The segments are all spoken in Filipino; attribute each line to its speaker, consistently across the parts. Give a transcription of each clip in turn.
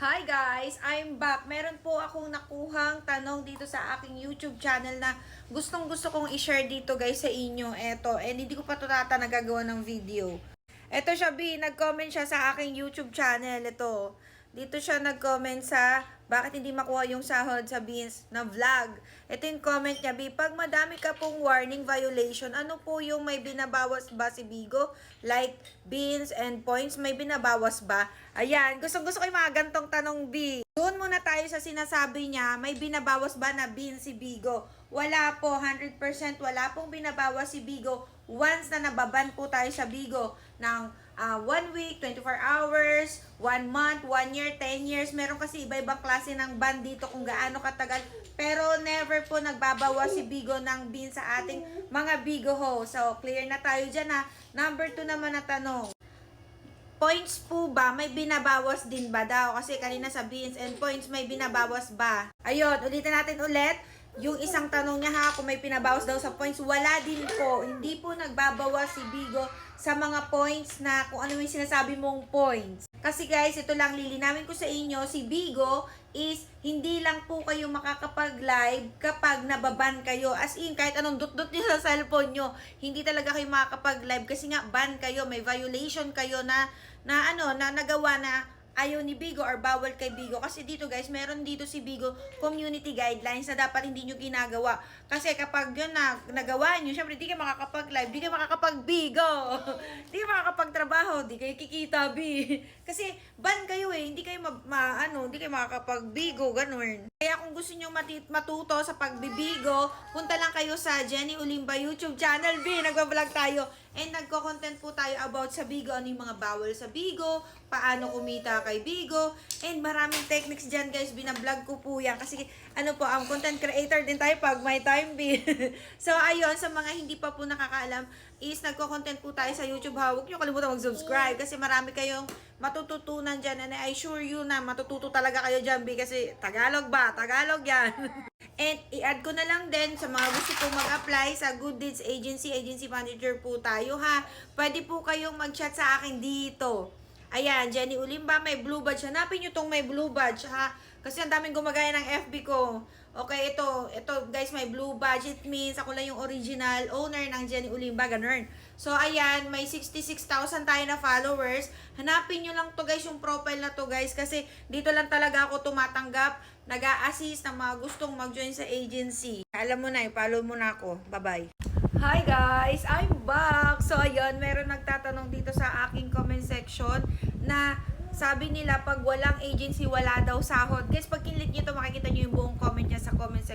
Speaker 1: Hi guys! I'm back. Meron po akong nakuhang tanong dito sa aking YouTube channel na gustong gusto kong i-share dito guys sa inyo. Eto, and hindi ko pa ito tata nagagawa ng video. Eto siya, B. Nag-comment siya sa aking YouTube channel. Ito. Dito siya nag-comment sa bakit hindi makuha yung sahod sa Beans na vlog. Ito yung comment niya, B. Pag madami ka pong warning violation, ano po yung may binabawas ba si Bigo? Like beans and points, may binabawas ba? Ayan, gusto gusto ko yung mga gantong tanong, B. Doon muna tayo sa sinasabi niya, may binabawas ba na beans si Bigo? Wala po, 100% wala pong binabawas si Bigo once na nababan po tayo sa Bigo ng ah, one week, 24 hours, one month, one year, 10 years. Meron kasi iba-ibang klase ng ban dito kung gaano katagal. Pero never po nagbabawas si Bigo ng bin sa ating mga Bigo ho. So, clear na tayo dyan ha. Number 2 naman na tanong. Points po ba? May binabawas din ba daw? Kasi kanina sa beans and points may binabawas ba? Ayun, ulitin natin ulit. Yung isang tanong niya ha, kung may pinabawas daw sa points, wala din po. Hindi po nagbabawas si Bigo sa mga points na kung ano yung sinasabi mong points. Kasi guys, ito lang lilinawin ko sa inyo, si Bigo is hindi lang po kayo makakapag-live kapag nababan kayo. As in, kahit anong dot-dot nyo sa cellphone nyo, hindi talaga kayo makakapag-live kasi nga ban kayo, may violation kayo na, na ano, na nagawa na ayaw ni Bigo or bawal kay Bigo. Kasi dito guys, meron dito si Bigo community guidelines na dapat hindi nyo ginagawa. Kasi kapag yun na nagawa nyo, syempre di kayo makakapag-live, di kayo makakapag-Bigo. di kayo makakapag-trabaho, di kayo kikita, Bi. Kasi ban kayo eh, hindi kayo ma, ma- ano, hindi kayo makakapag-Bigo, ganun. Kaya kung gusto nyo mati- matuto sa pagbibigo, punta lang kayo sa Jenny Ulimba YouTube channel, B. Nagbablog tayo. And nagko-content po tayo about sa Bigo, ano yung mga bawal sa Bigo, paano kumita kay Bigo, and maraming techniques dyan guys, binablog ko po yan. Kasi ano po, ang content creator din tayo pag may time B. so ayun, sa mga hindi pa po nakakaalam, is nagko-content po tayo sa YouTube ha. Huwag nyo kalimutan mag-subscribe kasi marami kayong matututunan dyan and I assure you na matututo talaga kayo dyan B kasi Tagalog ba? Tagalog yan. And i-add ko na lang din sa mga gusto pong mag-apply sa Good Deeds Agency, agency manager po tayo ha. Pwede po kayong mag-chat sa akin dito. Ayan, Jenny Ulimba, may blue badge. Hanapin nyo tong may blue badge ha. Kasi ang daming gumagaya ng FB ko. Okay, ito, ito guys, may blue badge. It means ako lang yung original owner ng Jenny Ulimba, ganun. So, ayan, may 66,000 tayo na followers. Hanapin nyo lang to guys, yung profile na to guys. Kasi dito lang talaga ako tumatanggap, nag assist ng mga gustong mag-join sa agency. Alam mo na, i-follow mo na ako. Bye-bye. Hi guys! I'm back! So, ayun, meron nagtatanong dito sa aking comment section na sabi nila pag walang agency, wala daw sahod. Guys, pag kinlik nyo to, makikita nyo yung buong comment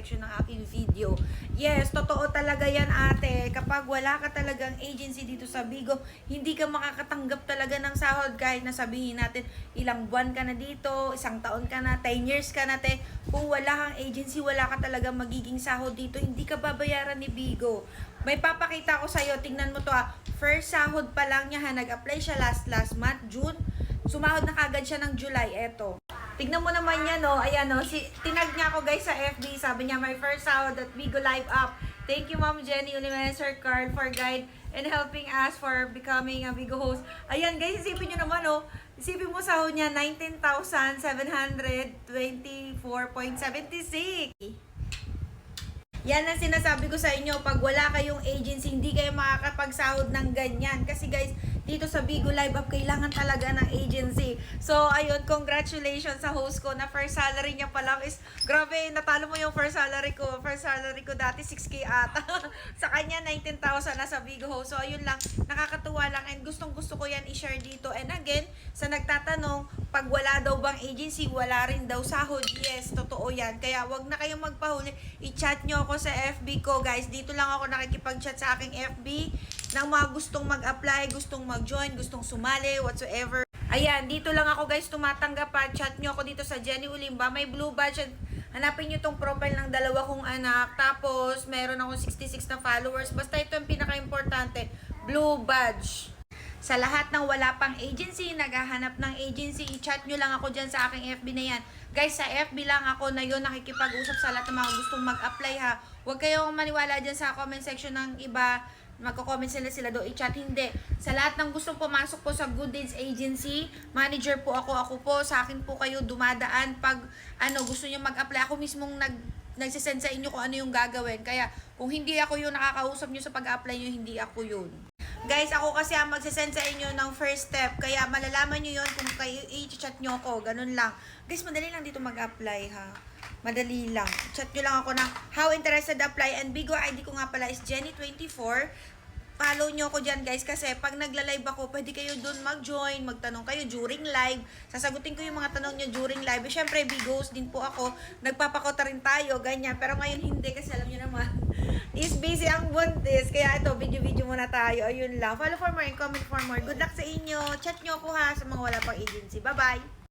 Speaker 1: section ng aking video. Yes, totoo talaga yan ate. Kapag wala ka talagang agency dito sa Bigo, hindi ka makakatanggap talaga ng sahod kahit na sabihin natin ilang buwan ka na dito, isang taon ka na, 10 years ka na te. Kung wala kang agency, wala ka talaga magiging sahod dito, hindi ka babayaran ni Bigo. May papakita ko sa'yo, tingnan mo to ah. First sahod pa lang niya ha, nag-apply siya last last month, June. Sumahod na kagad siya ng July, eto. Tignan mo naman yan, no? Ayan, no? Si, tinag niya ako, guys, sa FB. Sabi niya, my first sahod at Bigo Live Up. Thank you, Ma'am Jenny Ulimen, Sir Carl, for guide and helping us for becoming a Bigo host. Ayan, guys, isipin nyo naman, no? Isipin mo sahod niya, 19,724.76. Yan ang sinasabi ko sa inyo, pag wala kayong agency, hindi kayo makakapagsahod ng ganyan. Kasi guys, dito sa Bigo Live Up, kailangan talaga ng agency. So, ayun, congratulations sa host ko na first salary niya pa lang is, grabe, natalo mo yung first salary ko. First salary ko dati, 6K ata. sa kanya, 19,000 na sa Bigo host. So, ayun lang, nakakatuwa lang and gustong gusto ko yan i-share dito. And again, sa nagtatanong, pag wala daw bang agency, wala rin daw sahod. Yes, totoo yan. Kaya wag na kayong magpahuli. I-chat nyo ako sa FB ko, guys. Dito lang ako nakikipag-chat sa aking FB ng mga gustong mag-apply, gustong mag-join, gustong sumali, whatsoever. Ayan, dito lang ako guys tumatanggap pa. Chat nyo ako dito sa Jenny Ulimba. May blue badge. Hanapin nyo tong profile ng dalawa kong anak. Tapos, meron akong 66 na followers. Basta ito yung pinaka-importante. Blue badge. Sa lahat ng wala pang agency, naghahanap ng agency, i-chat nyo lang ako dyan sa aking FB na yan. Guys, sa FB lang ako na yun nakikipag-usap sa lahat ng mga gustong mag-apply ha. Huwag kayong maniwala dyan sa comment section ng iba magko-comment sila sila do i-chat. Hindi. Sa lahat ng gustong pumasok po sa Good Deeds Agency, manager po ako. Ako po, sa akin po kayo dumadaan pag ano, gusto niyo mag-apply. Ako mismong nag nagsisend sa inyo kung ano yung gagawin. Kaya kung hindi ako yung nakakausap nyo sa pag-apply nyo, hindi ako yun. Guys, ako kasi ang magsisend sa inyo ng first step. Kaya malalaman nyo yun kung kayo i-chat nyo ako. Ganun lang. Guys, madali lang dito mag-apply ha. Madali lang. Chat nyo lang ako ng how interested apply. And Bigo ID ko nga pala is Jenny24 follow nyo ako dyan guys kasi pag nagla-live ako, pwede kayo dun mag-join, magtanong kayo during live. Sasagutin ko yung mga tanong nyo during live. Eh, Siyempre, bigos din po ako. Nagpapakota rin tayo, ganyan. Pero ngayon hindi kasi alam nyo naman, is busy ang buntis. Kaya ito, video-video muna tayo. Ayun lang. Follow for more and comment for more. Good luck sa inyo. Chat nyo ako ha sa mga wala pang agency. Bye-bye!